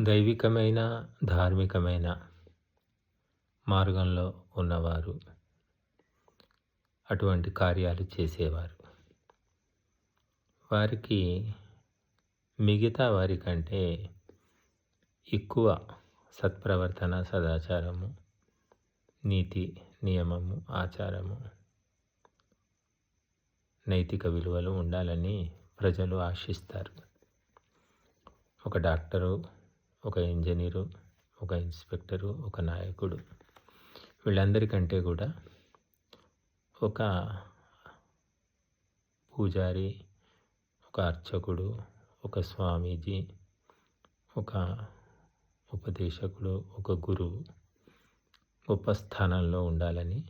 దైవికమైన ధార్మికమైన మార్గంలో ఉన్నవారు అటువంటి కార్యాలు చేసేవారు. వారికి మిగతా వారికంటే ఎక్కువ సత్ప్రవర్తన సదాచారము నీతి నియమము ఆచారము నైతిక విలువలు ఉండాలని ప్రజలు ఆశిస్తారు. ఒక డాక్టరు ఒక ఇంజనీరు ఒక ఇన్స్పెక్టరు ఒక నాయకుడు. వీళ్ళందరికంటే కూడా ఒక పూజారి ఒక అర్చకుడు ఒక స్వామీజీ ఒక ఉపదేశకుడు ఒక గురువు గొప్ప స్థానంలో ఉండాలని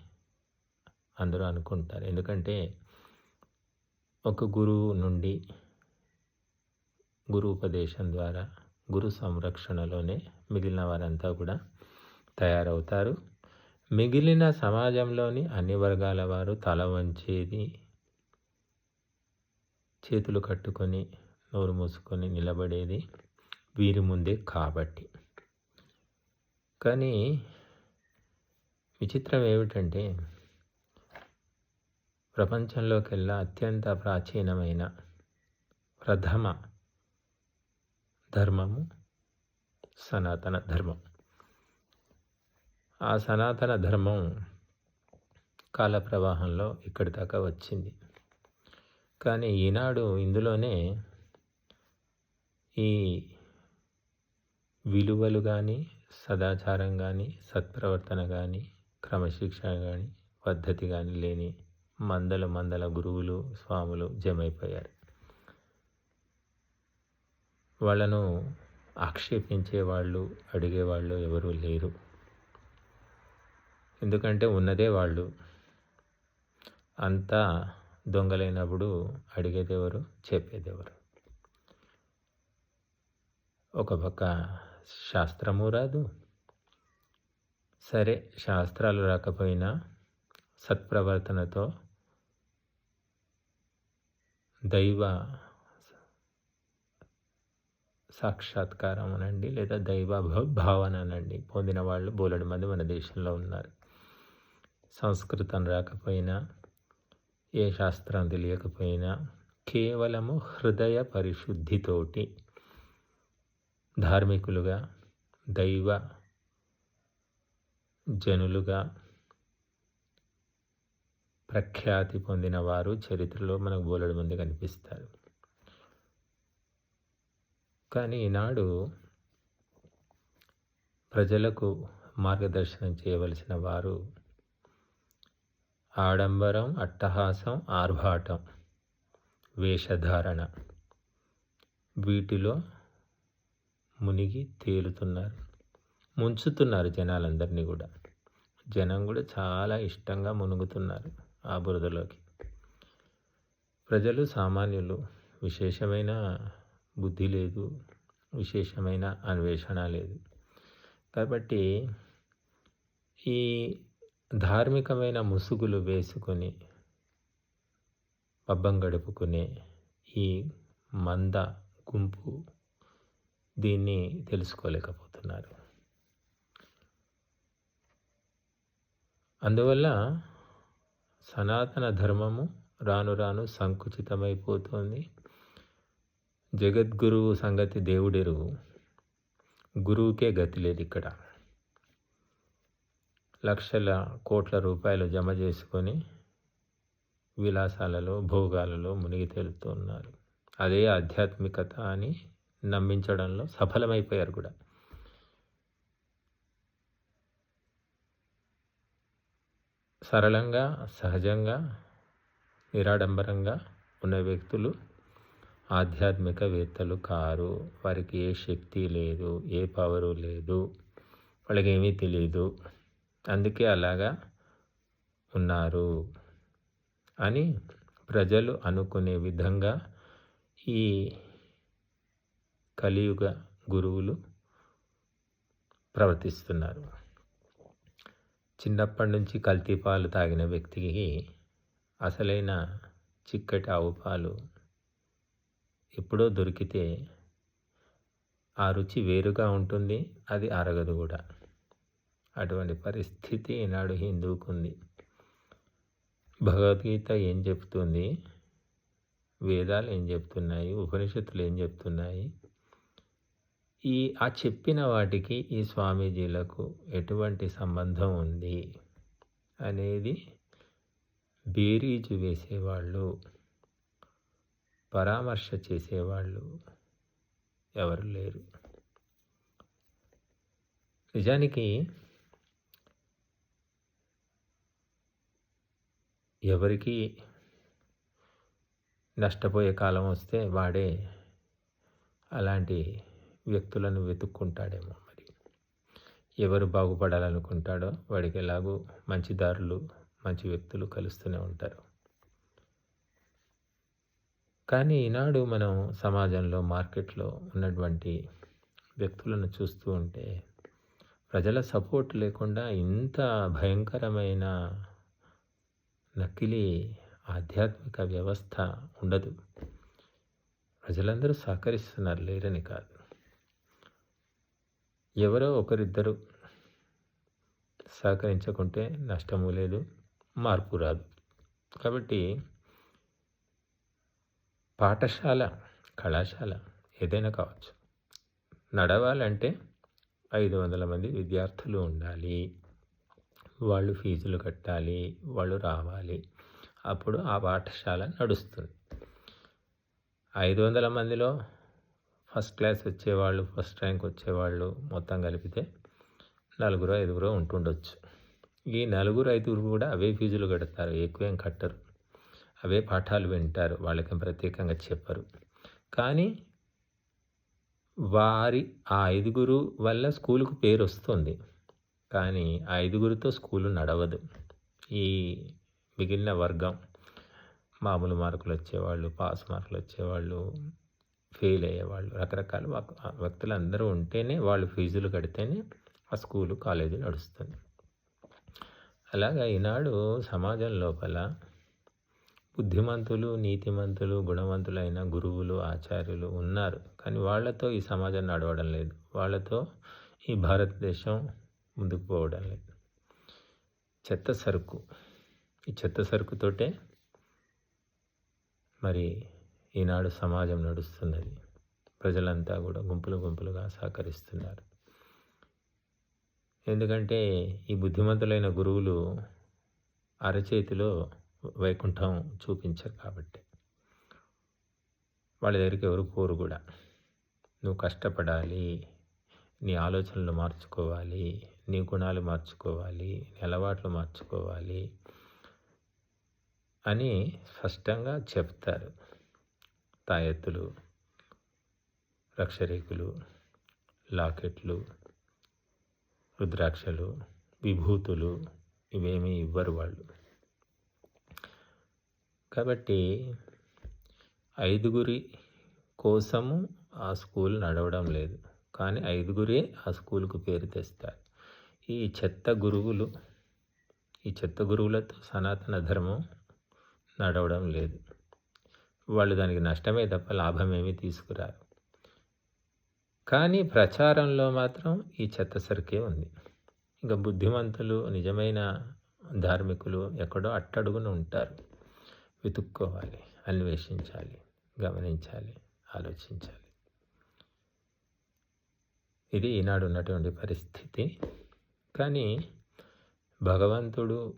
అందరూ అనుకుంటారు. ఎందుకంటే ఒక గురువు నుండి గురు ఉపదేశం ద్వారా గురు సంరక్షణలోనే మిగిలిన వారంతా కూడా తయారవుతారు. మిగిలిన సమాజంలోని అన్ని వర్గాల వారు తల వంచేది చేతులు కట్టుకొని నోరు మూసుకొని నిలబడేది వీరి ముందే కాబట్టి. కానీ విచిత్రం ఏమిటంటే ప్రపంచంలోకెల్లా అత్యంత ప్రాచీనమైన ప్రథమ ధర్మము సనాతన ధర్మం. ఆ సనాతన ధర్మం కాల ప్రవాహంలో ఇక్కడి దాకా వచ్చింది. కానీ ఈనాడు ఇందులోనే ఈ విలువలు కానీ సదాచారం కానీ సత్ప్రవర్తన కానీ క్రమశిక్షణ కానీ పద్ధతి కానీ లేని మందల మందల గురువులు స్వాములు జమైపోయారు. వాళ్ళను ఆక్షేపించే వాళ్ళు అడిగేవాళ్ళు ఎవరూ లేరు. ఎందుకంటే ఉన్నదే వాళ్ళు. అంతా దొంగలైనప్పుడు అడిగేదెవరు చెప్పేదెవరు ఒక పక్క శాస్త్రము రాదు. సరే శాస్త్రాలు రాకపోయినా సత్ప్రవర్తనతో దైవ సాక్షాత్కారం అనండి లేదా దైవ భావన అనండి పొందిన వాళ్ళు బోలెడు మంది మన దేశంలో ఉన్నారు. సంస్కృతం రాకపోయినా ఏ శాస్త్రం తెలియకపోయినా కేవలము హృదయ పరిశుద్ధితోటి ధార్మికులుగా దైవ జనులుగా ప్రఖ్యాతి పొందిన వారు చరిత్రలో మనకు బోలెడు మంది కనిపిస్తారు. కానీ ఈనాడు ప్రజలకు మార్గదర్శనం చేయవలసిన వారు ఆడంబరం అట్టహాసం ఆర్భాటం వేషధారణ వీటిలో మునిగి తేలుతున్నారు ముంచుతున్నారు జనాలందరినీ కూడా. జనం కూడా చాలా ఇష్టంగా మునుగుతున్నారు ఆ బురదలోకి. ప్రజలు సామాన్యులు విశేషమైన బుద్ధి లేదు విశేషమైన అన్వేషణ లేదు. కాబట్టి ఈ ధార్మికమైన ముసుగులు వేసుకొని పబ్బం గడుపుకునే ఈ మంద గుంపు దీన్ని తెలుసుకోలేకపోతున్నారు. అందువల్ల సనాతన ధర్మము రాను రాను సంకుచితమైపోతుంది. జగద్గురువు సంగతి దేవుడెరువు గురువుకే గతి లేదు ఇక్కడ. లక్షల కోట్ల రూపాయలు జమ చేసుకొని విలాసాలలో భోగాలలో మునిగి తేలుతున్నారు. అదే ఆధ్యాత్మికత అని నమ్మించడంలో సఫలమైపోయారు కూడా. సరళంగా సహజంగా నిరాడంబరంగా ఉన్న వ్యక్తులు ఆధ్యాత్మికవేత్తలు కారు. వారికి ఏ శక్తి లేదు ఏ పవరు లేదు వాళ్ళకి ఏమీ తెలియదు అందుకే అలాగా ఉన్నారు అని ప్రజలు అనుకునే విధంగా ఈ కలియుగ గురువులు ప్రవర్తిస్తున్నారు. చిన్నప్పటి నుంచి కల్తీ పాలు తాగిన వ్యక్తికి అసలైన చిక్కటి ఆవు పాలు ఎప్పుడో దొరికితే ఆ రుచి వేరుగా ఉంటుంది అది అరగదు కూడా. అటువంటి పరిస్థితి ఈనాడు హిందువుకుంది. భగవద్గీత ఏం చెప్తుంది? వేదాలు ఏం చెప్తున్నాయి? ఉపనిషత్తులు ఏం చెప్తున్నాయి? ఈ ఆ చెప్పిన వాటికి ఈ స్వామీజీలకు ఎటువంటి సంబంధం ఉంది అనేది బేరీజు వేసేవాళ్ళు. పరామర్శ చేసేవాళ్ళు ఎవరు లేరు. నిజానికి ఎవరికి నష్టపోయే కాలం వస్తే వాడే అలాంటి వ్యక్తులను వెతుక్కుంటాడేమో మరి. ఎవరు బాగుపడాలనుకుంటాడో వాడికి ఎలాగో మంచి దారులు మంచి వ్యక్తులు కలుస్తూనే ఉంటారు. కానీ ఈనాడు మనం సమాజంలో మార్కెట్లో ఉన్నటువంటి వ్యక్తులను చూస్తూ ఉంటే ప్రజల సపోర్ట్ లేకుండా ఇంత భయంకరమైన నకిలీ ఆధ్యాత్మిక వ్యవస్థ ఉండదు. ప్రజలందరూ సహకరిస్తున్నారు లేరని కాదు. ఎవరో ఒకరిద్దరు సహకరించకుంటే నష్టము లేదు మార్పు రాదు. కాబట్టి పాఠశాల కళాశాల ఏదైనా కావచ్చు. నడవాలంటే ఐదు వందల మంది విద్యార్థులు ఉండాలి. వాళ్ళు ఫీజులు కట్టాలి వాళ్ళు రావాలి. అప్పుడు ఆ పాఠశాల నడుస్తుంది. ఐదు వందల మందిలో ఫస్ట్ క్లాస్ వచ్చేవాళ్ళు ఫస్ట్ ర్యాంక్ వచ్చేవాళ్ళు మొత్తం కలిపితే నలుగురు ఐదుగురు ఉంటుండొచ్చు. ఈ నలుగురు ఐదుగురు కూడా అవే ఫీజులు కడతారు. ఎక్కువేం కట్టరు. అవే పాఠాలు వింటారు. వాళ్ళకి ప్రత్యేకంగా చెప్పరు. కానీ వారి ఆ ఐదుగురు వల్ల స్కూలుకు పేరు వస్తుంది. కానీ ఆ ఐదుగురితో స్కూలు నడవదు. ఈ మిగిలిన వర్గం మామూలు మార్కులు వచ్చేవాళ్ళు పాస్ మార్కులు వచ్చేవాళ్ళు ఫెయిల్ అయ్యేవాళ్ళు రకరకాల వ్యక్తులు అందరూ ఉంటేనే వాళ్ళు ఫీజులు కడితేనే ఆ స్కూలు కాలేజీ నడుస్తుంది. అలాగా ఈనాడు సమాజం లోపల బుద్ధిమంతులు నీతిమంతులు గుణవంతులైన గురువులు ఆచార్యులు ఉన్నారు. కానీ వాళ్ళతో ఈ సమాజం నడవడం లేదు. వాళ్ళతో ఈ భారతదేశం ముందుకు పోవడం లేదు. చెత్త సరుకు. ఈ చెత్త సరుకుతోటే మరి ఈనాడు సమాజం నడుస్తున్నది. ప్రజలంతా కూడా గుంపులు గుంపులుగా సహకరిస్తున్నారు. ఎందుకంటే ఈ బుద్ధిమంతులైన గురువులు అరచేతిలో వైకుంఠం చూపించరు కాబట్టి. వాళ్ళ దగ్గరికి ఎవరు పోరు కూడా. నువ్వు కష్టపడాలి నీ ఆలోచనలు మార్చుకోవాలి నీ గుణాలు మార్చుకోవాలి నీ అలవాట్లు మార్చుకోవాలి అని స్పష్టంగా చెప్తారు తాయెత్తులు రక్షరేకులు లాకెట్లు రుద్రాక్షలు విభూతులు ఇవేమీ ఇవ్వరు వాళ్ళు. కాబట్టి ఐదుగురి కోసము ఆ స్కూల్ నడవడం లేదు. కానీ ఐదుగురే ఆ స్కూల్కు పేరు తెస్తారు. ఈ చెత్త గురువులు ఈ చెత్త గురువులతో సనాతన ధర్మం నడవడం లేదు. వాళ్ళు దానికి నష్టమే తప్ప లాభం ఏమీ తీసుకురారు. కానీ ప్రచారంలో మాత్రం ఈ చెత్త సరికే ఉంది. ఇంకా బుద్ధిమంతులు నిజమైన ధార్మికులు ఎక్కడో అట్టడుగున ఉంటారు. వెతుక్కోవాలి అన్వేషించాలి గమనించాలి ఆలోచించాలి. ఇది ఈనాడు ఉన్నటువంటి పరిస్థితి. కానీ భగవంతుడు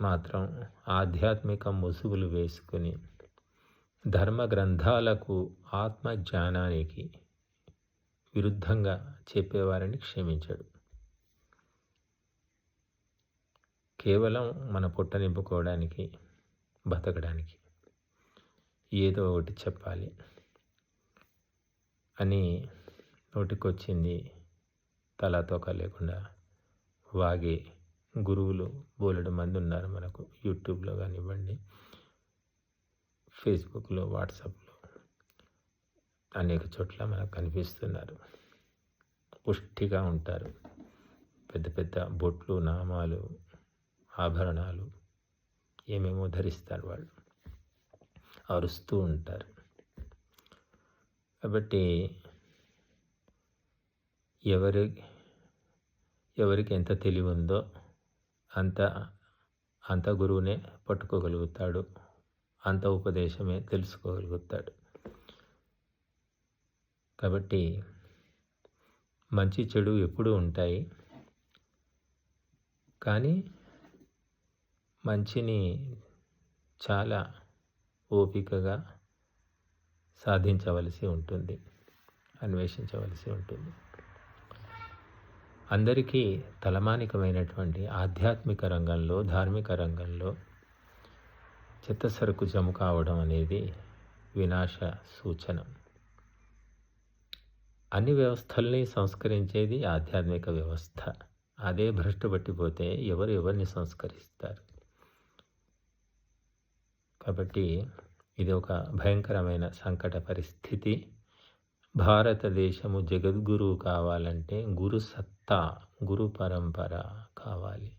మాత్రం ఆధ్యాత్మిక ముసుగులు వేసుకుని ధర్మ గ్రంథాలకు ఆత్మజ్ఞానానికి విరుద్ధంగా చెప్పేవారిని క్షమించాడు. కేవలం మన పొట్ట నింపుకోవడానికి బతకడానికి. ఏదో ఒకటి చెప్పాలి. అని నోటికొచ్చింది తలాతోక లేకుండా. వాగే గురువులు బోలెడు మంది ఉన్నారు మనకు. యూట్యూబ్లో కానివ్వండి ఫేస్బుక్లో వాట్సాప్లో అనేక చోట్ల మనకు కనిపిస్తున్నారు. పుష్టిగా ఉంటారు. పెద్ద పెద్ద బొట్లు నామాలు ఆభరణాలు ఏమేమో ధరిస్తారు వాళ్ళు. అరుస్తూ ఉంటారు. కాబట్టి ఎవరి ఎవరికి ఎంత తెలివి ఉందో అంత అంత గురువునే పట్టుకోగలుగుతాడు. అంత ఉపదేశమే తెలుసుకోగలుగుతాడు. కాబట్టి మంచి చెడు ఎప్పుడూ ఉంటాయి. కానీ మంచిని చాలా ఓపికగా సాధించవలసి ఉంటుంది అన్వేషించవలసి ఉంటుంది. అందరికీ తలమానికమైనటువంటి ఆధ్యాత్మిక రంగంలో ధార్మిక రంగంలో చిత్తసరుకు జము కావడం అనేది వినాశ సూచన. అన్ని వ్యవస్థల్ని సంస్కరించేది ఆధ్యాత్మిక వ్యవస్థ. అదే భ్రష్టు పట్టిపోతే ఎవరు ఎవరిని సంస్కరిస్తారు? కాబట్టి ఇది ఒక భయంకరమైన సంకట పరిస్థితి. భారతదేశము జగద్గురువు కావాలంటే గురు సత్తా గురు పరంపర కావాలి.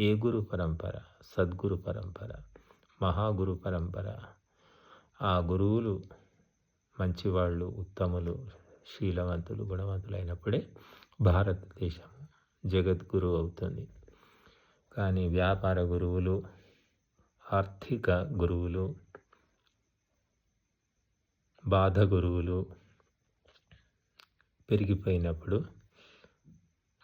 ఏ గురు పరంపర? సద్గురు పరంపర మహాగురు పరంపర. ఆ గురువులు మంచివాళ్ళు ఉత్తములు శీలవంతులు గుణవంతులైనప్పుడే భారతదేశం జగద్గురువు అవుతుంది. కానీ వ్యాపార గురువులు ఆర్థిక గురువులు బాధ గురువులు పెరిగిపోయినప్పుడు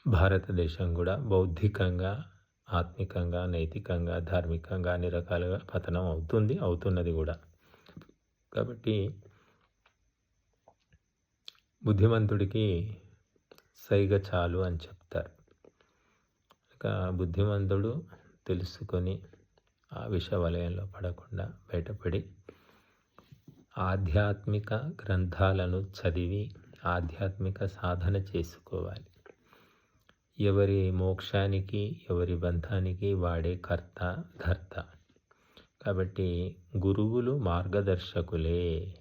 భారతదేశం కూడా బౌద్ధికంగా ఆత్మికంగా నైతికంగా ధార్మికంగా అన్ని రకాలుగా పతనం అవుతుంది అవుతున్నది కూడా. కాబట్టి బుద్ధిమంతుడికి సైగ చాలు అని చెప్తారు. ఇక బుద్ధిమంతుడు తెలుసుకొని ఆ విష వలయంలో పడకుండా బయటపడి ఆధ్యాత్మిక గ్రంథాలను చదివి ఆధ్యాత్మిక సాధన చేసుకోవాలి. ఎవరి మోక్షానికి ఎవరి బంధానికి వాడే కర్త ధర్త. కాబట్టి గురువులు మార్గదర్శకులే.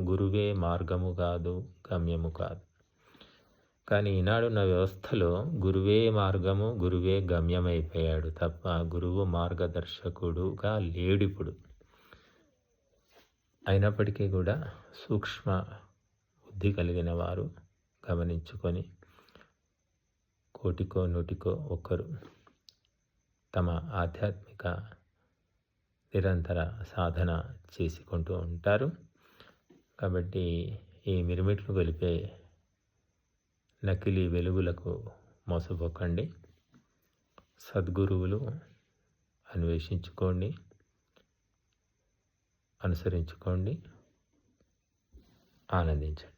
గురువే మార్గము కాదు గమ్యము కాదు. కానీ ఈనాడున్న వ్యవస్థలో గురువే మార్గము గురువే గమ్యమైపోయాడు తప్ప గురువు మార్గదర్శకుడుగా లేడిప్పుడు. అయినప్పటికీ కూడా సూక్ష్మ బుద్ధి కలిగిన వారు గమనించుకొని కోటికో నూటికో ఒక్కరు తమ ఆధ్యాత్మిక నిరంతర సాధన చేసుకుంటూ ఉంటారు. కాబట్టి ఈ మిరుమిట్లు గొలిపే నకిలీ వెలుగులకు మోసపోకండి. సద్గురువులు అన్వేషించుకోండి. అనుసరించుకోండి. ఆనందించండి.